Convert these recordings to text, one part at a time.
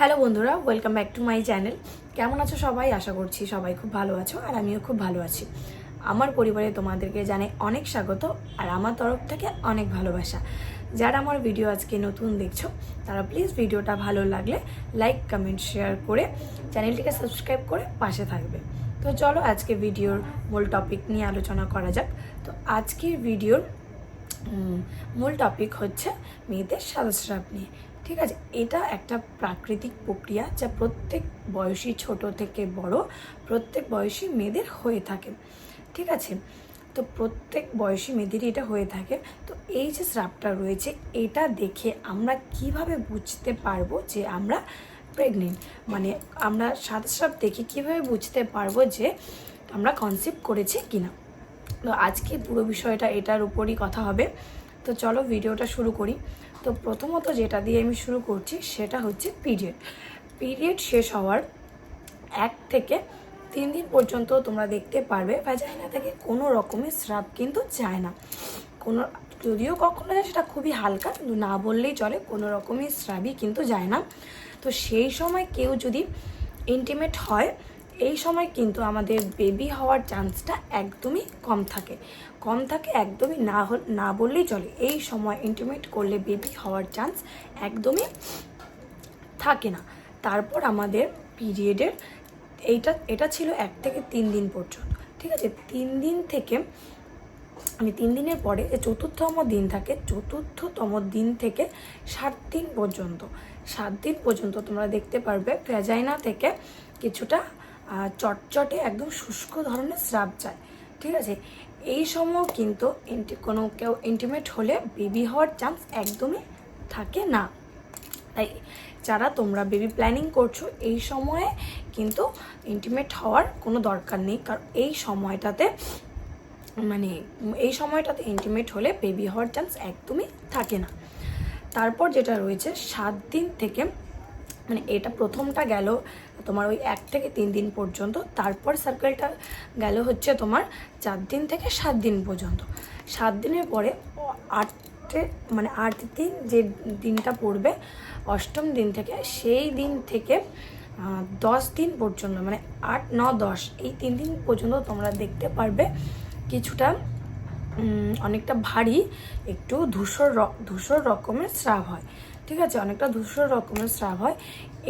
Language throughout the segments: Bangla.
হ্যালো বন্ধুরা welcome back to my channel কেমন আছো সবাই? আশা করছি সবাই খুব ভালো আছো, আর আমিও খুব ভালো আছি। আমার পরিবারে তোমাদেরকে জানাই অনেক স্বাগত, আর আমার তরফ থেকে অনেক ভালোবাসা। যারা আমার ভিডিও আজকে নতুন দেখছ, তারা প্লিজ ভিডিওটা ভালো লাগলে লাইক কমেন্ট শেয়ার করে চ্যানেলটিকে সাবস্ক্রাইব করে পাশে থাকবে। তো চলো আজকে ভিডিওর মূল টপিক নিয়ে আলোচনা করা যাক। তো আজকের ভিডিওর মূল টপিক হচ্ছে মেয়েদের সাদস্রাব নিয়ে। ঠিক আছে? এটা একটা প্রাকৃতিক প্রক্রিয়া যা প্রত্যেক বয়সী ছোট থেকে বড়, প্রত্যেক বয়সী মেয়েদের হয়ে থাকে। ঠিক আছে? তো প্রত্যেক বয়সী মেয়েদেরই এটা হয়ে থাকে। তো এই যে স্রাবটা রয়েছে, এটা দেখে আমরা কীভাবে বুঝতে পারব যে আমরা প্রেগনেন্ট মানে আমরা সাদস্রাব দেখে কীভাবে বুঝতে পারব যে আমরা কনসেপ্ট করেছি কিনা? তো আজকে পুরো বিষয়টা এটার উপরই কথা হবে। তো চলো ভিডিওটা শুরু করি। তো প্রথমত যেটা দিয়ে আমি শুরু করছি সেটা হচ্ছে পিরিয়ড। পিরিয়ড শেষ হওয়ার এক থেকে তিন দিন পর্যন্ত তোমরা দেখতে পারবে, ভ্যাজাইনা থেকে কোনো রকমের স্রাব কিন্তু যায় না। কোনো, যদিও কখনো যায়, সেটা খুবই হালকা, কিন্তু না বললেই চলে, কোনো রকমের স্রাবই কিন্তু যায় না। তো সেই সময় কেউ যদি ইন্টিমেট হয় এই সময় কিন্তু আমাদের বেবি হওয়ার চান্সটা একদমই কম থাকে। কম থাকে একদমই না হল না বললেই চলে। এই সময় ইন্টিমেট করলে বেবি হওয়ার চান্স একদমই থাকে না। তারপর আমাদের পিরিয়ডের এইটা, এটা ছিল এক থেকে তিন দিন পর্যন্ত, ঠিক আছে? তিন দিন থেকে মানে তিন দিনের পরে যে চতুর্থতম দিন থাকে, চতুর্থতম দিন থেকে সাত দিন পর্যন্ত। সাত দিন পর্যন্ত তোমরা দেখতে পারবে ভ্যাজাইনা থেকে কিছুটা চটচটে একদম শুষ্ক ধরনের স্রাব যায় ঠিক আছে? এই সময় কিন্তু কোনো কেউ ইন্টিমেট হলে বেবি হওয়ার চান্স একদমই থাকে না। তাই যারা তোমরা বেবি প্ল্যানিং করছ, এই সময়ে কিন্তু ইন্টিমেট হওয়ার কোনো দরকার নেই, কারণ এই সময়টাতে মানে এই সময়টাতে ইন্টিমেট হলে বেবি হওয়ার চান্স একদমই থাকে না। তারপর যেটা রয়েছে, সাত দিন থেকে মানে এটা প্রথমটা গেল তোমার ওই এক থেকে তিন দিন পর্যন্ত, তারপর সার্কেলটা গেল হচ্ছে তোমার চার দিন থেকে সাত দিন পর্যন্ত। সাত দিনের পরে আটে মানে আট দিন যে দিনটা পড়বে, অষ্টম দিন থেকে সেই দিন থেকে দশ দিন পর্যন্ত মানে আট, ন, দশ, এই তিন দিন পর্যন্ত তোমরা দেখতে পারবে কিছুটা অনেকটা ভারী, একটু ধূসর ধূসর রকমের স্রাব হয়। ঠিক আছে, অনেকটা ধূসর রকমের স্রাব হয়।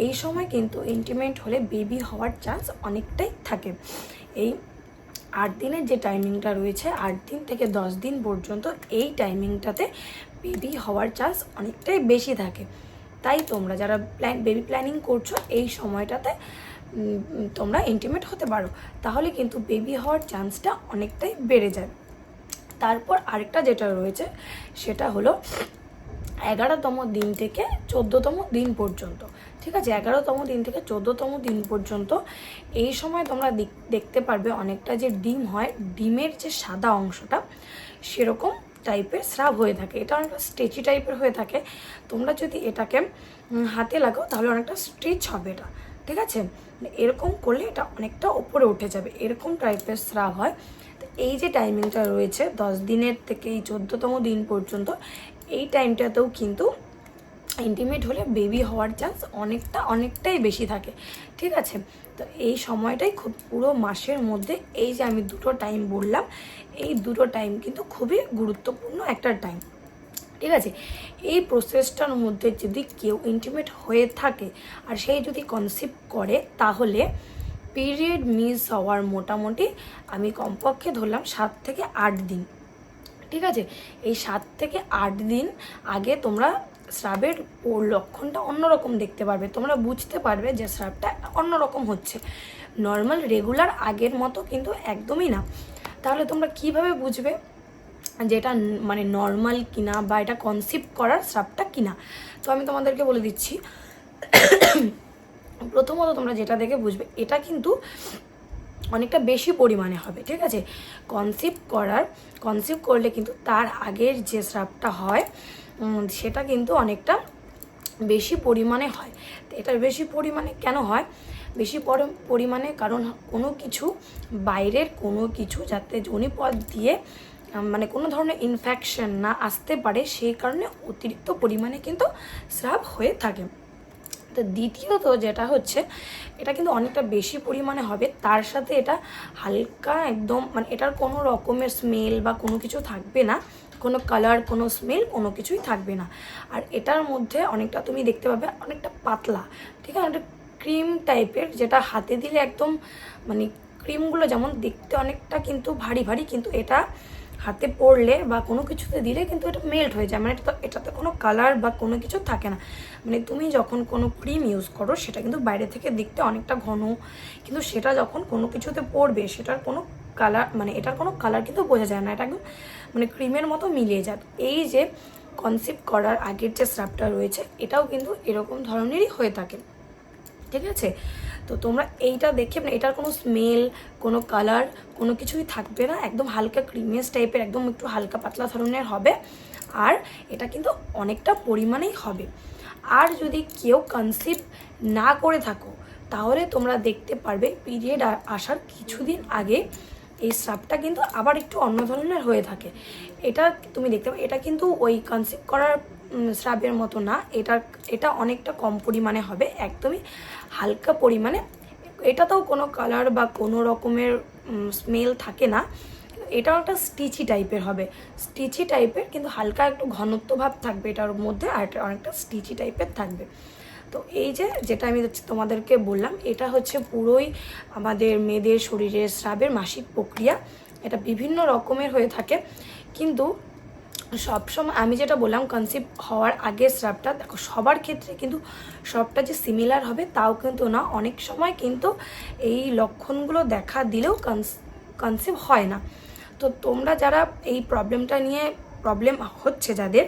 এই সময় কিন্তু ইন্টিমেট হলে বেবি হওয়ার চান্স অনেকটাই থাকে। এই আট দিনের যে টাইমিংটা রয়েছে, আট দিন থেকে দশ দিন পর্যন্ত এই টাইমিংটাতে বেবি হওয়ার চান্স অনেকটাই বেশি থাকে। তাই তোমরা যারা প্ল্যান বেবি প্ল্যানিং করছ, এই সময়টাতে তোমরা ইন্টিমেট হতে পারো। তাহলে কিন্তু বেবি হওয়ার চান্সটা অনেকটাই বেড়ে যায়। তারপর আরেকটা যেটা রয়েছে, সেটা হলো এগারোতম দিন থেকে চোদ্দোতম দিন পর্যন্ত, ঠিক আছে? এগারোতম দিন থেকে চোদ্দোতম দিন পর্যন্ত এই সময় তোমরা দেখ- দেখতে পারবে অনেকটা যে ডিম হয়, ডিমের যে সাদা অংশটা সেরকম টাইপের স্রাব হয়ে থাকে। এটা অনেকটা স্ট্রেচি টাইপের হয়ে থাকে। তোমরা যদি এটাকে হাতে লাগাও তাহলে অনেকটা স্ট্রেচ হবে এটা, ঠিক আছে? এরকম করলে এটা অনেকটা ওপরে উঠে যাবে, এরকম টাইপের স্রাব হয়। এই যে টাইমিংটা রয়েছে, দশ দিনের থেকে এই চোদ্দোতম দিন পর্যন্ত এই টাইমটাতেও কিন্তু ইন্টিমেট হলে বেবি হওয়ার চান্স অনেকটা, অনেকটাই বেশি থাকে। ঠিক আছে? তো এই সময়টাই খুব, পুরো মাসের মধ্যে এই যে আমি দুটো টাইম বললাম, এই দুটো টাইম কিন্তু খুবই গুরুত্বপূর্ণ একটা টাইম ঠিক আছে? এই প্রসেসটার মধ্যে যদি কেউ ইন্টিমেট হয়ে থাকে, আর সেই যদি কনসিভ করে, তাহলে পিরিয়ড মিস হওয়ার মোটামুটি আমি কমপক্ষে ধরলাম সাত থেকে আট দিন। ঠিক আছে? এই সাত থেকে আট দিন আগে তোমরা স্রাবের ও- লক্ষণটা অন্যরকম দেখতে পারবে। তোমরা বুঝতে পারবে যে স্রাবটা অন্যরকম হচ্ছে। নর্মাল রেগুলার আগের মতো কিন্তু একদমই না। তাহলে তোমরা কীভাবে বুঝবে যেটা ন- মানে নর্মাল কিনা বা এটা কনসিভ করার স্রাবটা কিনা? তো আমি তোমাদেরকে বলে দিচ্ছি। প্রথমত তোমরা যেটা দেখে বুঝবে, এটা কিন্তু অনেকটা বেশি পরিমাণে হবে, ঠিক আছে? কনসিভ করার কনসিভ করলে কিন্তু তার আগের যে স্রাবটা হয় সেটা কিন্তু অনেকটা বেশি পরিমাণে হয়। তো এটার বেশি পরিমাণে কেন হয়? বেশি পরি- পরিমাণে কারণ কোনো কিছু বাইরের কোনো কিছু যাতে জনিপথ দিয়ে মানে কোনো ধরনের ইনফেকশন না আসতে পারে, সেই কারণে অতিরিক্ত পরিমাণে কিন্তু স্রাব হয়ে থাকে। তো দ্বিতীয়ত যেটা হচ্ছে, এটা কিন্তু অনেকটা বেশি পরিমাণে হবে। তার সাথে এটা হালকা একদম মানে এটার কোনো রকমের স্মেল বা কোনো কিছু থাকবে না। কোনো কালার কোনো স্মেল কোনো কিছুই থাকবে না। আর এটার মধ্যে অনেকটা তুমি দেখতে পাবে অনেকটা পাতলা, ঠিক আছে? একটা ক্রিম টাইপের যেটা হাতে দিলে একদম মানে ক্রিমগুলো যেমন দেখতে অনেকটা কিন্তু ভারী ভারী, কিন্তু এটা হাতে পড়লে বা কোনো কিছুতে দিলে কিন্তু এটা মেল্ট হয়ে যায়। মানে এটা এটাতে কোনো কালার বা কোনো কিছু থাকে না। মানে তুমি যখন কোনো ক্রিম ইউজ করো, সেটা কিন্তু বাইরে থেকে দেখতে অনেকটা ঘন। কিন্তু সেটা যখন কোনো কিছুতে পড়বে, সেটার কোনো কালার মানে এটার কোনো কালার কিন্তু বোঝা যায় না। এটা একদম মানে ক্রিমের মতো মিলিয়ে যায়। এই যে কনসেপ্ট করার আগের যে স্রাবটা রয়েছে, এটাও কিন্তু এরকম ধরনেরই হয়ে থাকে। ঠিক আছে? তো তোমরা এইটা দেখে মানে এটার কোনো স্মেল কোনো কালার কোনো কিছুই থাকবে না। একদম হালকা ক্রিমিয়াস টাইপের একদম একটু হালকা পাতলা ধরনের হবে। আর এটা কিন্তু অনেকটা পরিমাণেই হবে। আর যদি কেউ কনসিভ না করে থাকো, তাহলে তোমরা দেখতে পারবে পিরিয়ড আসার কিছুদিন আগে এই স্রাবটা কিন্তু আবার একটু অন্য ধরনের হয়ে থাকে। এটা তুমি দেখতে পাবে এটা কিন্তু ওই কনসিভ করার স্রাবের মতো না। এটা এটা অনেকটা কম পরিমাণে হবে, একদমই হালকা পরিমাণে। এটাতেও কোনো কালার বা কোনো রকমের স্মেল থাকে না। এটাও একটা স্টিচি টাইপের হবে। স্টিচি টাইপের, কিন্তু হালকা একটু ঘনত্ব ভাব থাকবে এটার মধ্যে, আর এটা অনেকটা স্টিচি টাইপের থাকবে। তো এই যে, যেটা আমি তোমাদেরকে বললাম, এটা হচ্ছে পুরোই আমাদের মেয়েদের শরীরের স্রাবের মাসিক প্রক্রিয়া। এটা বিভিন্ন রকমের হয়ে থাকে, কিন্তু সবসময় আমি যেটা বললাম কনসিভ হওয়ার আগের স্রাবটা, দেখো সবার ক্ষেত্রে কিন্তু সবটা যে সিমিলার হবে তাও কিন্তু না। অনেক সময় কিন্তু এই লক্ষণগুলো দেখা দিলেও কনসিভ হয় না। তো তোমরা যারা এই প্রবলেমটা নিয়ে প্রবলেম হচ্ছে যাদের,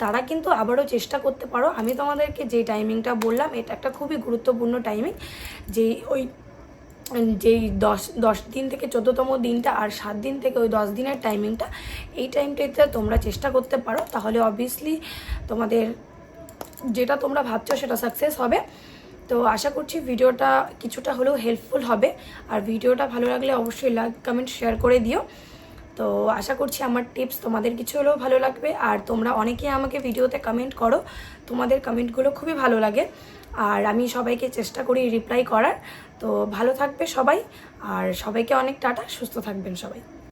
তারা কিন্তু আবারও চেষ্টা করতে পারো। আমি তোমাদেরকে যে টাইমিংটা বললাম, এটা একটা খুবই গুরুত্বপূর্ণ টাইমিং যে ওই যেই দশ দশ দিন থেকে চোদ্দোতম দিনটা আর সাত দিন থেকে ওই দশ দিনের টাইমিংটা এই টাইমটাতে তোমরা চেষ্টা করতে পারো। তাহলে অবভিয়াসলি তোমাদের যেটা তোমরা ভাবছ সেটা সাকসেস হবে। তো আশা করছি ভিডিওটা কিছুটা হলেও হেল্পফুল হবে। আর ভিডিওটা ভালো লাগলে অবশ্যই লাইক কমেন্ট শেয়ার করে দিও। তো আশা করছি আমার টিপস তোমাদের কিছু হলেও ভালো লাগবে। আর তোমরা অনেকেই আমাকে ভিডিওতে কমেন্ট করো। তোমাদের কমেন্টগুলো খুবই ভালো লাগে। আর আমি সবাইকে চেষ্টা করি রিপ্লাই করার। তো ভালো থাকবে সবাই, আর সবাইকে অনেক টাটা, সুস্থ থাকবেন সবাই।